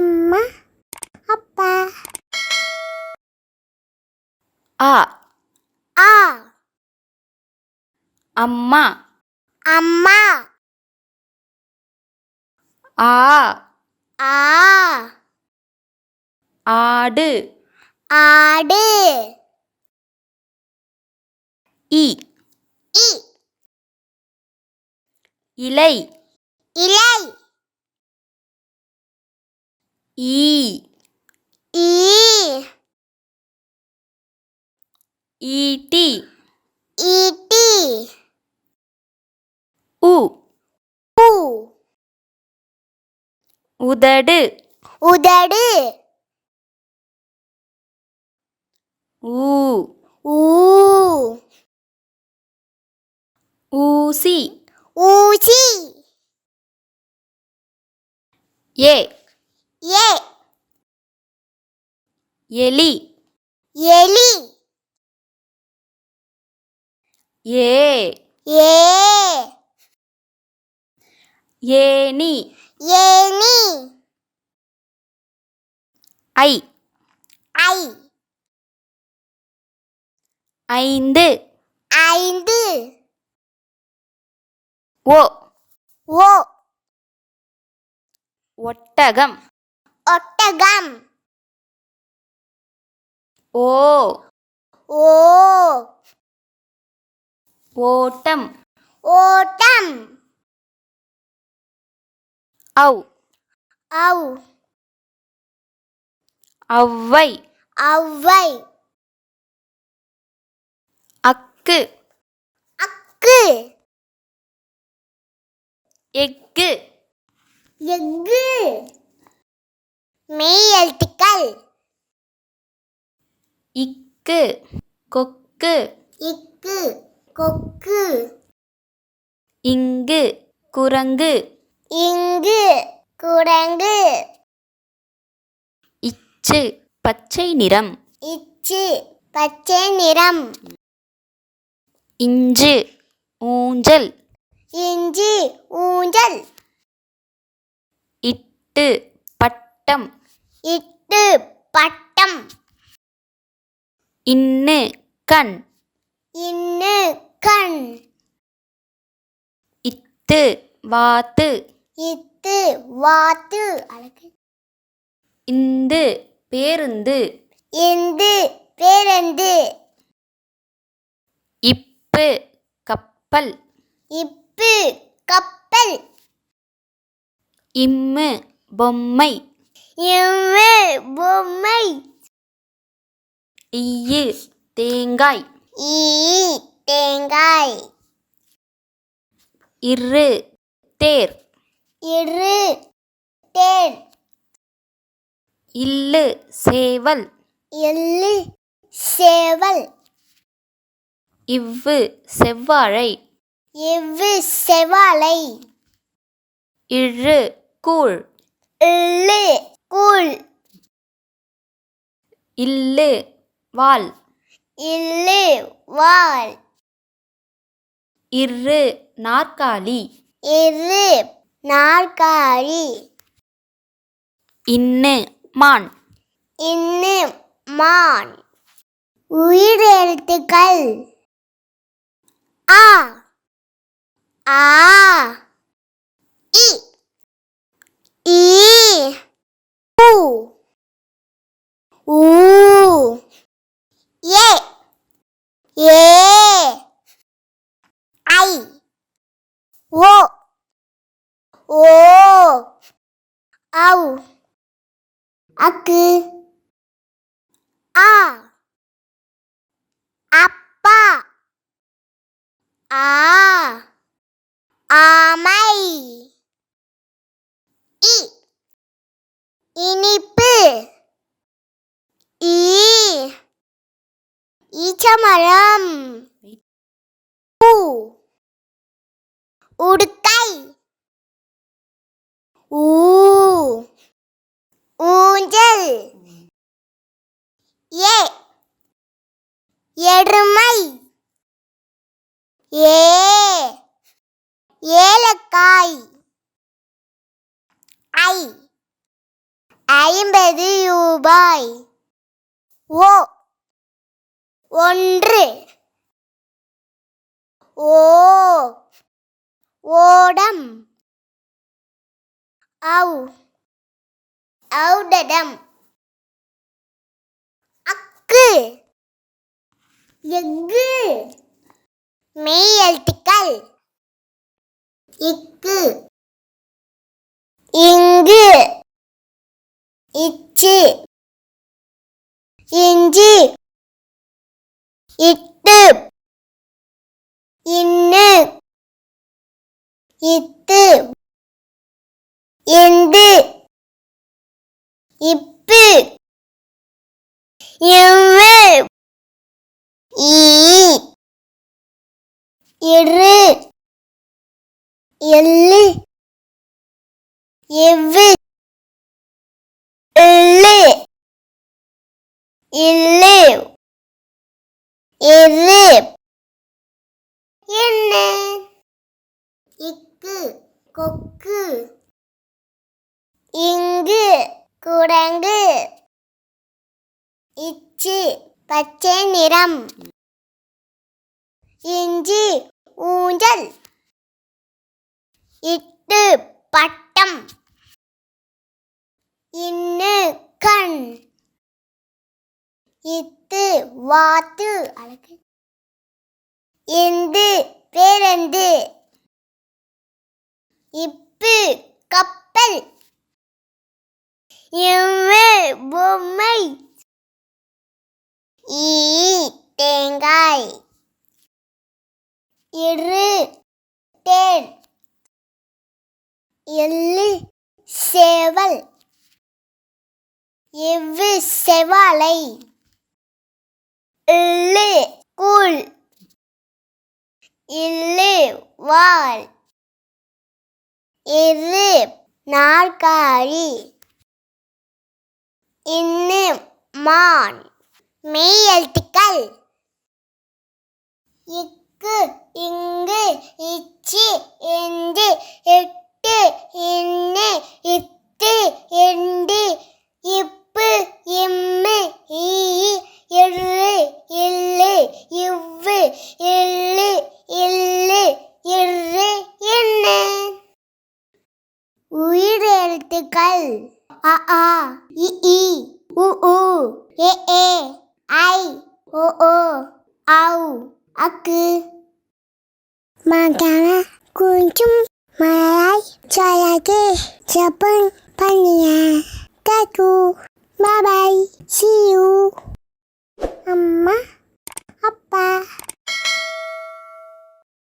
அம்மா அப்பா. ஆ. ஆ. அம்மா. அம்மா. ஆ. ஆ. ஆடு. ஆடு. இ. இ. இலை. இலை. ஈ. ஈ. ஈட்டி. ஈட்டி. உ. பூ உதடு. உதடு. ஊ. ஊ. ஊசி. ஊசி. ஏ. ஏ. எலி. எலி. ஏ. ஏ. ஏனி ஏனி ஐ. ஐ. ஐந்து. ஐந்து. ஓ. ஓ. ஒட்டகம். ஒட்டகம். ஓ. ஓ. ஓட்டம். ஓட்டம். ஔ. ஔ. ஔவை. ஔவை. அக்கு. அக்கு. எக்கு எஃகு. மெய் எழுத்துக்கள். இக்கு கொக்கு. இக்கு கொக்கு. இங்கு குரங்கு. இங்கு குரங்கு. இச்சு பச்சை நிறம். இச்சு பச்சை நிறம். இஞ்சு ஊஞ்சல். இஞ்சி ஊஞ்சல். இட்டு பட்டம். இட்டு பட்டம். இன்னு கண். இன்னு கண். இத்து வாத்து. இத்து வாத்து. அழகு. இந்து பேருந்து. இந்து பேருந்து. இப்பு கப்பல். இப்பு கப்பல். இம்மு பொம்மை. இம்மு பொம்மை. ஈயு தேங்காய். ஈ தேங்காய். இரு தேர். இரு தேர். இல்லு சேவல். எள்ளு சேவல். இவ்வு செவ்வாழை. இவ்வு செவாலை இழு கூழ். எள்ளு கூழ் இல்லு வால். இல்லு வால். இரு நாற்காலி. இரு நாற்காலி. இன்னு மான். இன்னு மான். உயிர் எழுத்துக்கள். ஆ. ஆ. இ. ஈ. உ ஊ ஏ ஏ ஐ ஓ ஓ ஔ அக்கு ஆ அப்பா ஆ ஆமை இ இனிப்பு. ஈ. ஈச்சமரம். ஊ உடுக்கை ஊ. ஊஞ்சல். ஏ. எருமை. ஏ. ஏலக்காய். ஐ. ஐம்பது ரூபாய். ஓ ஒன்று. ஓ ஓடம். ஔ ஔடடம் அக்கு. எஃகு. மெய் எழுத்துக்கள் இக்கு. இங்கு. இச்சு. இஞ்சி. இட்டு. இன்னு. இத்து. இந்து இப்பு. இவ்வு ஈ. இரு எள்ளு. எவ்வு எள்ளு இல்லு. எரு என்ன? இக்கு கொக்கு. இங்கு குரங்கு இச்சு பச்சை நிறம். இஞ்சி ஊஞ்சல். இட்டு பட்டம். இன்னு கண். இத்து வாத்து. அழகு. இந்து பேருந்து. இப்பு கப்பல். இவ்வு பொம்மை. ஈ தேங்காய். இரு தேன். எள்ளு சேவல். எவ்வு செவாலை இல்லு கூழ். இல்லு வால் இரு நாற்காலி. இன்னு மான். மெய் எழுத்துக்கள். இக்கு எழுத்துக்கள் அ ஆ இ இ உ உ ஏ ஏ ஐ ஓ ஓ ஔ அக்கு மகான குஞ்சும் மழை சாயாக்கு ஜப்பன் பண்ணியா காக்கு பாபாய் சியூ அம்மா அப்பா